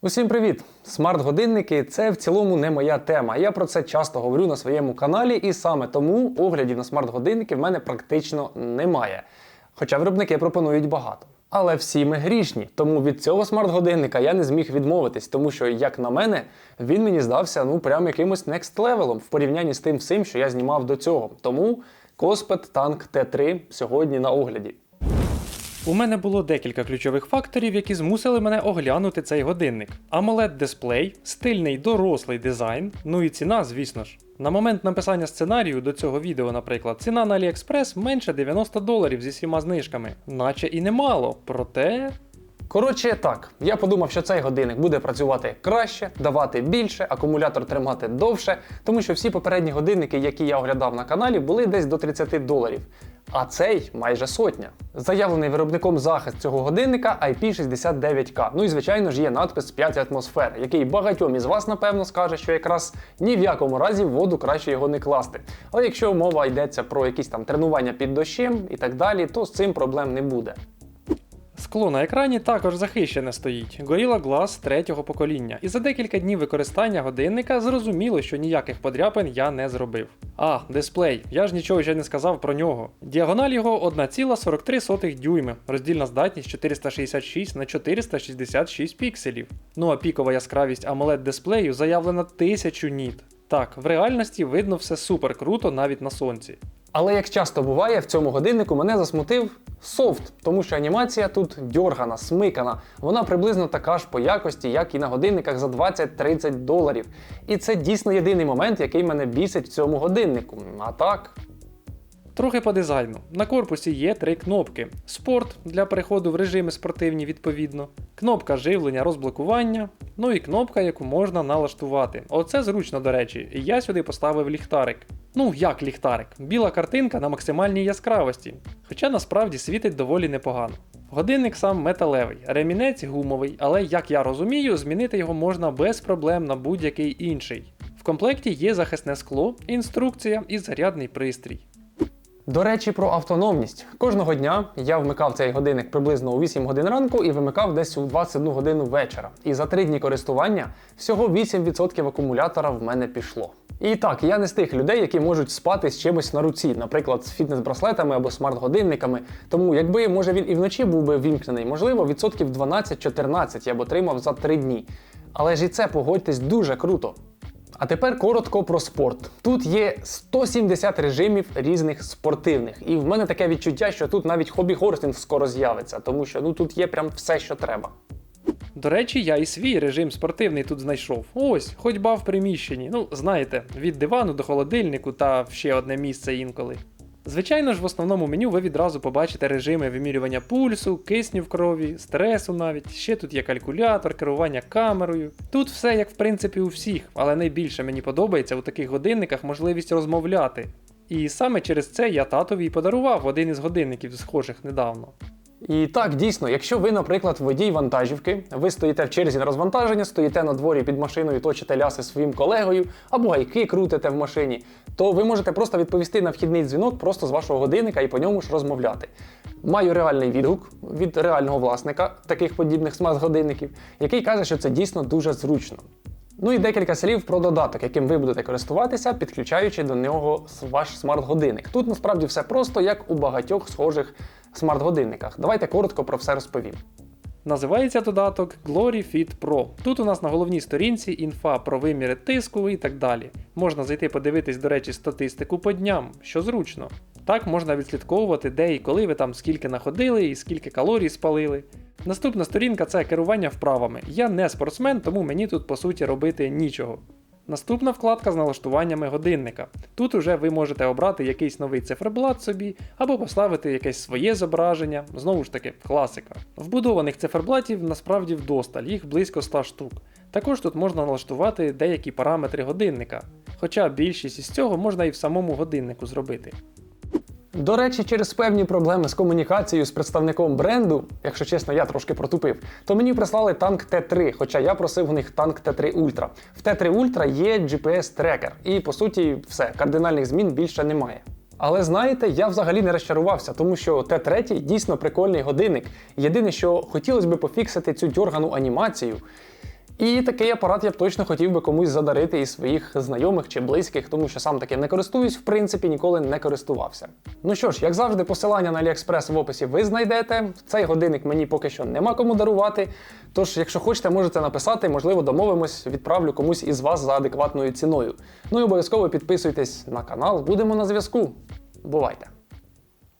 Усім привіт! Смарт-годинники це в цілому не моя тема. Я про це часто говорю на своєму каналі, і саме тому оглядів на смарт-годинники в мене практично немає. Хоча виробники пропонують багато. Але всі ми грішні, тому від цього смарт-годинника я не зміг відмовитись, тому що, як на мене, він мені здався ну прям якимось next level в порівнянні з тим всім, що я знімав до цього. Тому Коспет Tank T3 сьогодні на огляді. У мене було декілька ключових факторів, які змусили мене оглянути цей годинник. amoled дисплей, стильний дорослий дизайн, ну і ціна, звісно ж. На момент написання сценарію до цього відео, наприклад, ціна на AliExpress менше 90 доларів зі всіма знижками, наче і немало, проте. Коротше, так, я подумав, що цей годинник буде працювати краще, давати більше, акумулятор тримати довше, тому що всі попередні годинники, які я оглядав на каналі, були десь до 30 доларів. А цей майже сотня. Заявлений виробником захист цього годинника IP69K. Ну і звичайно ж є надпис 5 атмосфер, який багатьом із вас напевно скаже, що якраз ні в якому разі в воду краще його не класти. Але якщо мова йдеться про якісь там тренування під дощем і так далі, то з цим проблем не буде. Скло на екрані також захищене стоїть Gorilla Glass третього покоління, і за декілька днів використання годинника зрозуміло, що ніяких подряпин я не зробив. А, дисплей, я ж нічого ще не сказав про нього. Діагональ його 1,43 дюйми, роздільна здатність 466 на 466 пікселів. Ну а пікова яскравість AMOLED дисплею заявлена 1000 ніт. Так, в реальності видно все супер круто навіть на сонці. Але як часто буває, в цьому годиннику мене засмутив софт, тому що анімація тут дьоргана, смикана. Вона приблизно така ж по якості, як і на годинниках за 20-30 доларів. І це дійсно єдиний момент, який мене бісить в цьому годиннику. А так. Трохи по дизайну. На корпусі є три кнопки: спорт для переходу в режими спортивні відповідно, кнопка живлення розблокування, ну і кнопка, яку можна налаштувати. Оце зручно, до речі, і я сюди поставив ліхтарик. Ну, як ліхтарик, біла картинка на максимальній яскравості, хоча насправді світить доволі непогано. Годинник сам металевий, ремінець гумовий, але як я розумію, змінити його можна без проблем на будь-який інший. В комплекті є захисне скло, інструкція і зарядний пристрій. До речі, про автономність. Кожного дня я вмикав цей годинник приблизно у 8 годин ранку і вимикав десь у 21 годину вечора. І за 3 дні користування всього 8% акумулятора в мене пішло. І так, я не з тих людей, які можуть спати з чимось на руці, наприклад, з фітнес-браслетами або смарт-годинниками. Тому, якби може він і вночі був би вімкнений, можливо, відсотків 12-14 я б отримав за 3 дні. Але ж і це погодьтесь дуже круто. А тепер коротко про спорт. Тут є 170 режимів різних спортивних, і в мене таке відчуття, що тут навіть хобі хорстинг скоро з'явиться, тому що ну тут є прям все, що треба. До речі, я і свій режим спортивний тут знайшов. Ось, ходьба в приміщенні. Ну, знаєте, від дивану до холодильнику та ще одне місце інколи. Звичайно ж, в основному меню ви відразу побачите режими вимірювання пульсу, кисню в крові, стресу навіть. Ще тут є калькулятор, керування камерою. Тут все як в принципі у всіх, але найбільше мені подобається у таких годинниках можливість розмовляти. І саме через це я татові і подарував один із годинників схожих недавно. І так, дійсно, якщо ви, наприклад, водій вантажівки, ви стоїте в черзі на розвантаження, стоїте на дворі під машиною, точите ляси своїм колегою, або гайки крутите в машині, то ви можете просто відповісти на вхідний дзвінок просто з вашого годинника і по ньому ж розмовляти. Маю реальний відгук від реального власника таких подібних смарт-годинників, який каже, що це дійсно дуже зручно. Ну і декілька слів про додаток, яким ви будете користуватися, підключаючи до нього ваш смарт-годинник. Тут насправді все просто, як у багатьох схожих смарт-годинниках. Давайте коротко про все розповім. Називається додаток Glory Fit Pro. Тут у нас на головній сторінці інфа про виміри тиску і так далі. Можна зайти подивитись, до речі, статистику по дням, що зручно. Так можна відслідковувати, де і коли ви там скільки находили і скільки калорій спалили. Наступна сторінка це керування вправами. Я не спортсмен, тому мені тут по суті робити нічого. Наступна вкладка з налаштуваннями годинника. Тут уже ви можете обрати якийсь новий циферблат собі або поставити якесь своє зображення, знову ж таки, класика. Вбудованих циферблатів насправді вдосталь, їх близько 100 штук. Також тут можна налаштувати деякі параметри годинника, хоча більшість із цього можна і в самому годиннику зробити. До речі, через певні проблеми з комунікацією з представником бренду, якщо чесно, я трошки протупив, то мені прислали танк Т3, хоча я просив у них танк Т3 Ультра. В Т3 Ультра є GPS-трекер, і по суті, все, кардинальних змін більше немає. Але знаєте, я взагалі не розчарувався, тому що Т3 дійсно прикольний годинник. Єдине, що хотілося б пофіксити цю дьоргану анімацію. І такий апарат я б точно хотів би комусь задарити із своїх знайомих чи близьких, тому що сам таким не користуюсь, в принципі, ніколи не користувався. Ну що ж, як завжди, посилання на AliExpress в описі ви знайдете. Цей годинник мені поки що нема кому дарувати. Тож, якщо хочете, можете написати, можливо, домовимось, відправлю комусь із вас за адекватною ціною. Ну і обов'язково підписуйтесь на канал, будемо на зв'язку. Бувайте!